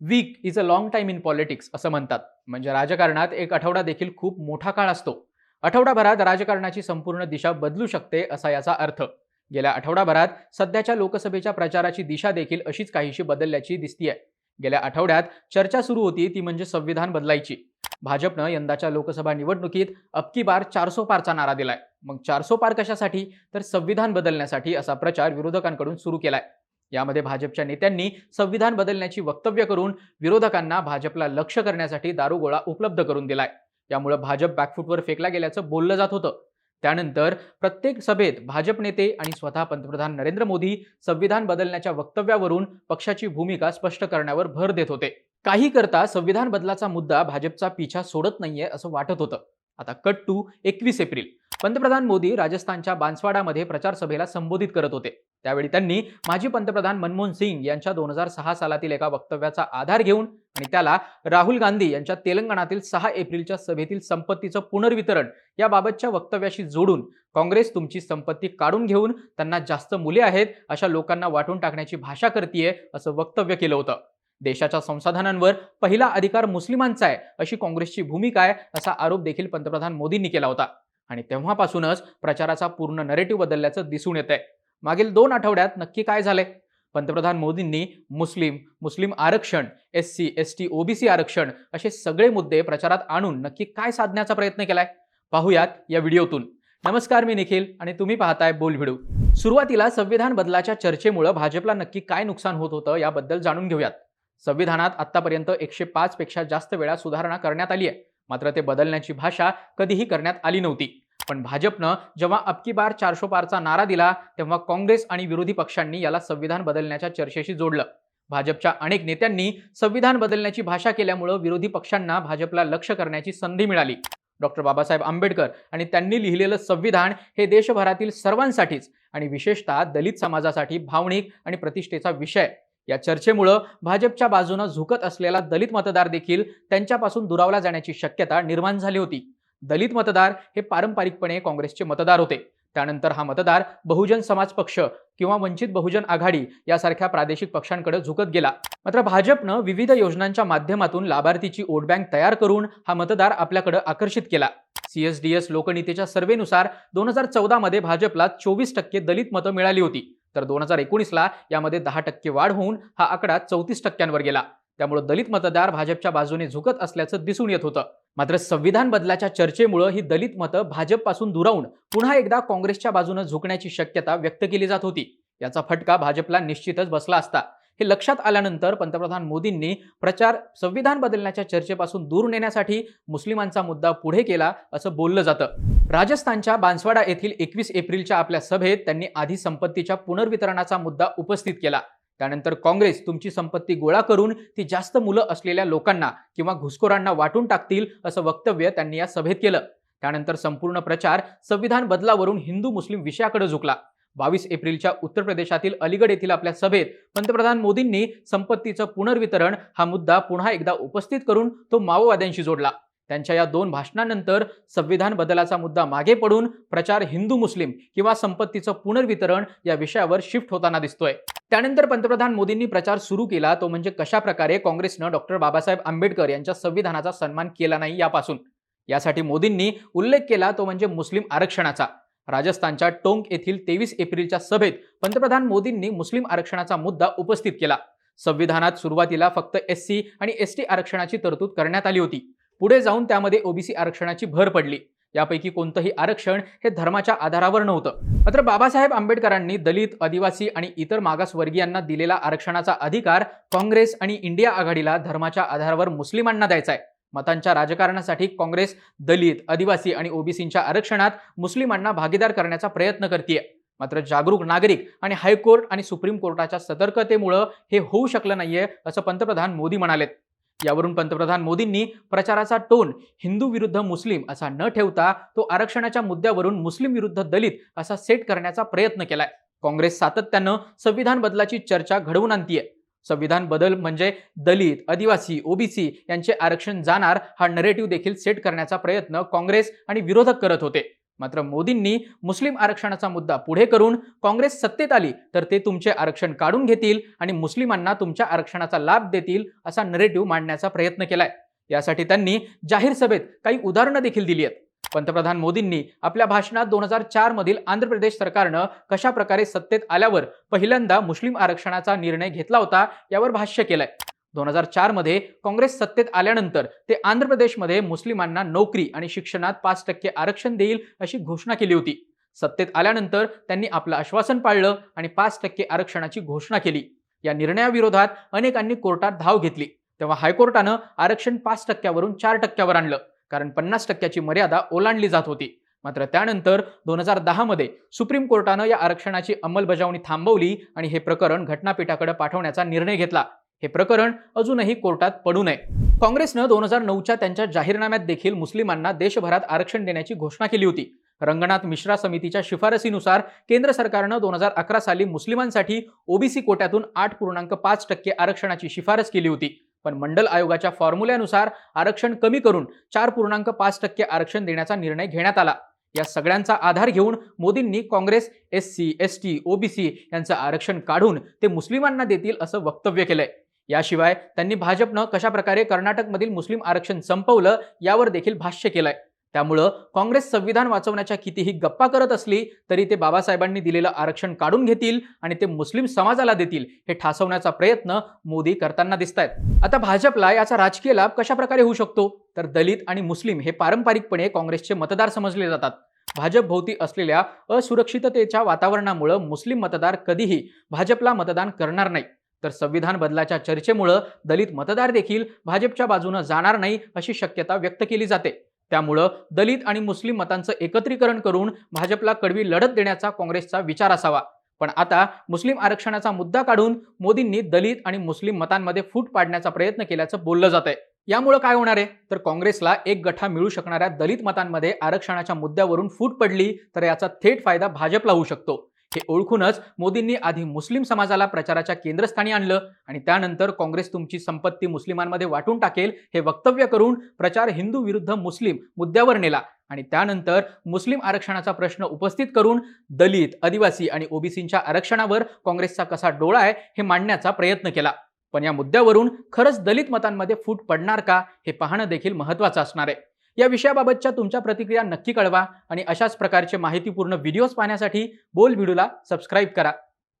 Week is a long time in politics असं म्हणतात. म्हणजे राजकारणात एक आठवडा देखील खूप मोठा काळ असतो. आठवडाभरात राजकारणाची संपूर्ण दिशा बदलू शकते असा याचा अर्थ. गेल्या आठवडाभरात सध्याच्या लोकसभेच्या प्रचाराची दिशा देखील अशीच काहीशी बदलल्याची दिसतीये. गेल्या आठवड्यात चर्चा सुरू होती ती म्हणजे संविधान बदलायची. भाजपनं यंदाच्या लोकसभा निवडणुकीत अबकी बार चारसो पारचा नारा दिलाय. मग चारसो पार कशासाठी? तर संविधान बदलण्यासाठी असा प्रचार विरोधकांकडून सुरू केलाय. यामध्ये भाजपच्या नेत्यांनी संविधान बदलण्याची वक्तव्य करून विरोधकांना भाजपला लक्ष करण्यासाठी दारुगोळा उपलब्ध करून दिलाय. यामुळे भाजप बॅकफुटवर फेकला गेल्याचं बोललं जात होतं. त्यानंतर प्रत्येक सभेत भाजप नेते आणि स्वतः पंतप्रधान नरेंद्र मोदी संविधान बदलण्याच्या वक्तव्यावरून पक्षाची भूमिका स्पष्ट करण्यावर भर देत होते. काही करता संविधान बदलाचा मुद्दा भाजपचा पिछा सोडत नाहीये असं वाटत होतं. आता कट टू एकवीस एप्रिल. पंतप्रधान मोदी राजस्थानच्या बांसवाडामध्ये प्रचार सभेला संबोधित करत होते. त्यावेळी त्यांनी माजी पंतप्रधान मनमोहन सिंग यांच्या दोन हजार सहा सालातील एका वक्तव्याचा आधार घेऊन आणि त्याला राहुल गांधी यांच्या तेलंगणातील सहा एप्रिलच्या सभेतील संपत्तीचं पुनर्वितरण याबाबतच्या वक्तव्याशी जोडून काँग्रेस तुमची संपत्ती काढून घेऊन त्यांना जास्त मुले आहेत अशा लोकांना वाटून टाकण्याची भाषा करतीये असं वक्तव्य केलं होतं. देशाच्या संसाधनांवर पहिला अधिकार मुस्लिमांचा आहे अशी काँग्रेसची भूमिका आहे असा आरोप देखील पंतप्रधान मोदींनी केला होता. आणि तेव्हापासूनच प्रचाराचा पूर्ण नरेटिव्ह बदलल्याचं दिसून येत आहे मागील दोन आठवड्यात नक्की काय झालंय? पंतप्रधान मोदींनी मुस्लिम मुस्लिम आरक्षण S C S T OBC आरक्षण असे सगळे मुद्दे प्रचारात आणून नक्की काय साधण्याचा प्रयत्न केलाय? पाहूयात या व्हिडिओतून. नमस्कार मी निखिल आणि तुम्ही पाहताय बोल व्हिडिओ सुरुवातीला संविधान बदलाच्या चर्चेमुळे भाजपला नक्की काय नुकसान होत होतं याबद्दल जाणून घेऊयात. संविधानात आतापर्यंत एकशे पाच पेक्षा जास्त वेळा सुधारणा करण्यात आली आहे. मात्र ते बदलण्याची भाषा कधीही करण्यात आली नव्हती. पण भाजपनं जेव्हा अबकी बार चारशो पारचा नारा दिला तेव्हा काँग्रेस आणि विरोधी पक्षांनी याला संविधान बदलण्याच्या चर्चेशी जोडलं. भाजपच्या अनेक नेत्यांनी संविधान बदलण्याची भाषा केल्यामुळं विरोधी पक्षांना भाजपला लक्ष करण्याची संधी मिळाली. डॉक्टर बाबासाहेब आंबेडकर आणि त्यांनी लिहिलेलं संविधान हे देशभरातील सर्वांसाठीच आणि विशेषतः दलित समाजासाठी भावनिक आणि प्रतिष्ठेचा विषय. या चर्चेमुळं भाजपच्या बाजूनं झुकत असलेला दलित मतदार देखील त्यांच्यापासून दुरावला जाण्याची शक्यता निर्माण झाली होती. दलित मतदार हे पारंपरिकपणे काँग्रेसचे मतदार होते. त्यानंतर हा मतदार बहुजन समाज पक्ष किंवा वंचित बहुजन आघाडी यासारख्या प्रादेशिक पक्षांकडे झुकत गेला. मात्र भाजपनं विविध योजनांच्या माध्यमातून लाभार्थीची वोट बँक तयार करून हा मतदार आपल्याकडे आकर्षित केला. सीएसडीएस लोकनीतीच्या सर्वेनुसार दोन हजार चौदामध्ये भाजपला चोवीस टक्के दलित मतं मिळाली होती. तर दोन हजार एकोणीसला यामध्ये दहा टक्के वाढ होऊन हा आकडा चौतीस टक्क्यांवर गेला. त्यामुळे दलित मतदार भाजपच्या बाजूने झुकत असल्याचं दिसून येत होतं. मात्र संविधान बदलाच्या चर्चेमुळे ही दलित मतं भाजपपासून दुरावून पुन्हा एकदा काँग्रेसच्या बाजूने झुकण्याची शक्यता व्यक्त केली जात होती. याचा फटका भाजपला निश्चितच बसला असता. हे लक्षात आल्यानंतर पंतप्रधान मोदींनी प्रचार संविधान बदलण्याच्या चर्चेपासून दूर नेण्यासाठी मुस्लिमांचा मुद्दा पुढे केला असं बोललं जातं. राजस्थानच्या बांसवाडा येथील एकवीस एप्रिलच्या आपल्या सभेत त्यांनी आधी संपत्तीच्या पुनर्वितरणाचा मुद्दा उपस्थित केला. त्यानंतर काँग्रेस तुमची संपत्ती गोळा करून ती जास्त मुलं असलेल्या लोकांना किंवा घुसखोरांना वाटून टाकतील असं वक्तव्य त्यांनी या सभेत केलं. त्यानंतर संपूर्ण प्रचार संविधान बदलावरून हिंदू मुस्लिम विषयाकडे झुकला. बावीस एप्रिलच्या उत्तर प्रदेशातील अलीगड येथील आपल्या सभेत पंतप्रधान मोदींनी संपत्तीचं पुनर्वितरण हा मुद्दा पुन्हा एकदा उपस्थित करून तो माओवाद्यांशी जोडला. त्यांच्या या दोन भाषणांनंतर संविधान बदलाचा मुद्दा मागे पडून प्रचार हिंदू मुस्लिम किंवा संपत्तीचं पुनर्वितरण या विषयावर शिफ्ट होताना दिसतोय. त्यानंतर पंतप्रधान मोदींनी प्रचार सुरू केला तो म्हणजे कशा प्रकारे काँग्रेसनं डॉक्टर बाबासाहेब आंबेडकर यांच्या संविधानाचा सन्मान केला नाही यापासून. यासाठी मोदींनी उल्लेख केला तो म्हणजे मुस्लिम आरक्षणाचा. राजस्थानच्या टोंक येथील तेवीस एप्रिलच्या सभेत पंतप्रधान मोदींनी मुस्लिम आरक्षणाचा मुद्दा उपस्थित केला. संविधानात सुरुवातीला फक्त एस सी आणि एस टी आरक्षणाची तरतूद करण्यात आली होती. पुढे जाऊन त्यामध्ये ओबीसी आरक्षणाची भर पडली. यापैकी कोणतंही आरक्षण हे धर्माच्या आधारावर नव्हतं. मात्र बाबासाहेब आंबेडकरांनी दलित आदिवासी आणि इतर मागासवर्गीयांना दिलेला आरक्षणाचा अधिकार काँग्रेस आणि इंडिया आघाडीला धर्माच्या आधारावर मुस्लिमांना द्यायचा आहे. मतांच्या राजकारणासाठी काँग्रेस दलित आदिवासी आणि ओबीसींच्या आरक्षणात मुस्लिमांना भागीदार करण्याचा प्रयत्न करते मात्र जागरूक नागरिक आणि हायकोर्ट आणि सुप्रीम कोर्टाच्या सतर्कतेमुळं हे होऊ शकलं नाहीये असं पंतप्रधान मोदी म्हणालेत. यावरून पंतप्रधान मोदींनी प्रचाराचा टोन हिंदू विरुद्ध मुस्लिम असा न ठेवता तो आरक्षणाच्या मुद्द्यावरून मुस्लिम विरुद्ध दलित असा सेट करण्याचा प्रयत्न केलाय. काँग्रेस सातत्यानं संविधान बदलाची चर्चा घडवून आणतीये. संविधान बदल म्हणजे दलित आदिवासी ओबीसी यांचे आरक्षण जाणार हा नरेटिव्ह देखील सेट करण्याचा प्रयत्न काँग्रेस आणि विरोधक करत होते. मात्र मोदींनी मुस्लिम आरक्षणाचा मुद्दा पुढे करून काँग्रेस सत्तेत आली तर ते तुमचे आरक्षण काढून घेतील आणि मुस्लिमांना तुमच्या आरक्षणाचा लाभ देतील असा नरेटिव्ह मांडण्याचा प्रयत्न केलाय. यासाठी त्यांनी जाहीर सभेत काही उदाहरणं देखील दिली आहेत. पंतप्रधान मोदींनी आपल्या भाषणात दोन हजार चार मधील आंध्र प्रदेश सरकारनं कशा प्रकारे सत्तेत आल्यावर पहिल्यांदा मुस्लिम आरक्षणाचा निर्णय घेतला होता यावर भाष्य केलंय. दोन हजार चारमध्ये काँग्रेस सत्तेत आल्यानंतर ते आंध्र प्रदेशमध्ये मुस्लिमांना नोकरी आणि शिक्षणात पाच टक्के आरक्षण देईल अशी घोषणा केली होती. सत्तेत आल्यानंतर त्यांनी आपलं आश्वासन पाळलं आणि पाच टक्के आरक्षणाची घोषणा केली. या निर्णयाविरोधात अनेकांनी कोर्टात धाव घेतली. तेव्हा हायकोर्टानं आरक्षण पाच टक्क्यावरून चार टक्क्यावर आणलं. कारण पन्नास टक्क्याची मर्यादा ओलांडली जात होती. मात्र त्यानंतर दोन हजार दहामध्ये सुप्रीम कोर्टानं या आरक्षणाची अंमलबजावणी थांबवली आणि हे प्रकरण घटनापीठाकडे पाठवण्याचा निर्णय घेतला. हे प्रकरण अजूनही कोर्टात पडू नये. काँग्रेसनं दोन हजार नऊच्या त्यांच्या जाहीरनाम्यात देखील मुस्लिमांना देशभरात आरक्षण देण्याची घोषणा केली होती. रंगनाथ मिश्रा समितीच्या शिफारसीनुसार केंद्र सरकारनं दोन हजार अकरा साली मुस्लिमांसाठी ओबीसी कोट्यातून आठ पूर्णांक पाच टक्के आरक्षणाची शिफारस केली होती. पण मंडल आयोगाच्या फॉर्म्युल्यानुसार आरक्षण कमी करून चार पूर्णांक पाच टक्के आरक्षण देण्याचा निर्णय घेण्यात आला. या सगळ्यांचा आधार घेऊन मोदींनी Congress S C S T OBC यांचं आरक्षण काढून ते मुस्लिमांना देतील असं वक्तव्य केलंय. याशिवाय त्यांनी भाजपनं कशाप्रकारे कर्नाटकमधील मुस्लिम आरक्षण संपवलं यावर देखील भाष्य केलंय. त्यामुळं काँग्रेस संविधान वाचवण्याच्या कितीही गप्पा करत असली तरी ते बाबासाहेबांनी दिलेलं आरक्षण काढून घेतील आणि ते मुस्लिम समाजाला देतील हे ठासवण्याचा प्रयत्न मोदी करताना दिसत आहेत आता भाजपला याचा राजकीय लाभ कशा प्रकारे होऊ शकतो? तर दलित आणि मुस्लिम हे पारंपरिकपणे काँग्रेसचे मतदार समजले जातात. भाजप भोवती असलेल्या असुरक्षिततेच्या वातावरणामुळं मुस्लिम मतदार कधीही भाजपला मतदान करणार नाही. तर संविधान बदलाच्या चर्चेमुळं दलित मतदार देखील भाजपच्या बाजूनं जाणार नाही अशी शक्यता व्यक्त केली जाते. त्यामुळं दलित आणि मुस्लिम मतांचं एकत्रीकरण करून भाजपला कडवी लढत देण्याचा काँग्रेसचा विचार असावा. पण आता मुस्लिम आरक्षणाचा मुद्दा काढून मोदींनी दलित आणि मुस्लिम मतांमध्ये फूट पाडण्याचा प्रयत्न केल्याचं बोललं जात आहे यामुळे काय होणार आहे? तर काँग्रेसला एक गठा मिळू शकणाऱ्या दलित मतांमध्ये आरक्षणाच्या मुद्द्यावरून फूट पडली तर याचा थेट फायदा भाजपला होऊ शकतो. हे ओळखूनच मोदींनी आधी मुस्लिम समाजाला प्रचाराच्या केंद्रस्थानी आणलं आणि त्यानंतर काँग्रेस तुमची संपत्ती मुस्लिमांमध्ये वाटून टाकेल हे वक्तव्य करून प्रचार हिंदू विरुद्ध मुस्लिम मुद्द्यावर नेला. आणि त्यानंतर मुस्लिम आरक्षणाचा प्रश्न उपस्थित करून दलित आदिवासी आणि ओबीसींच्या आरक्षणावर काँग्रेसचा कसा डोळा आहे हे मांडण्याचा प्रयत्न केला. पण या मुद्द्यावरून खरंच दलित मतांमध्ये फूट पडणार का हे पाहणं देखील महत्वाचं असणार आहे. या विषयाबाबतच्या तुमच्या प्रतिक्रिया नक्की कळवा आणि अशाच प्रकारचे माहितीपूर्ण व्हिडिओज पाहण्यासाठी बोल व्हिडिओला सबस्क्राईब करा.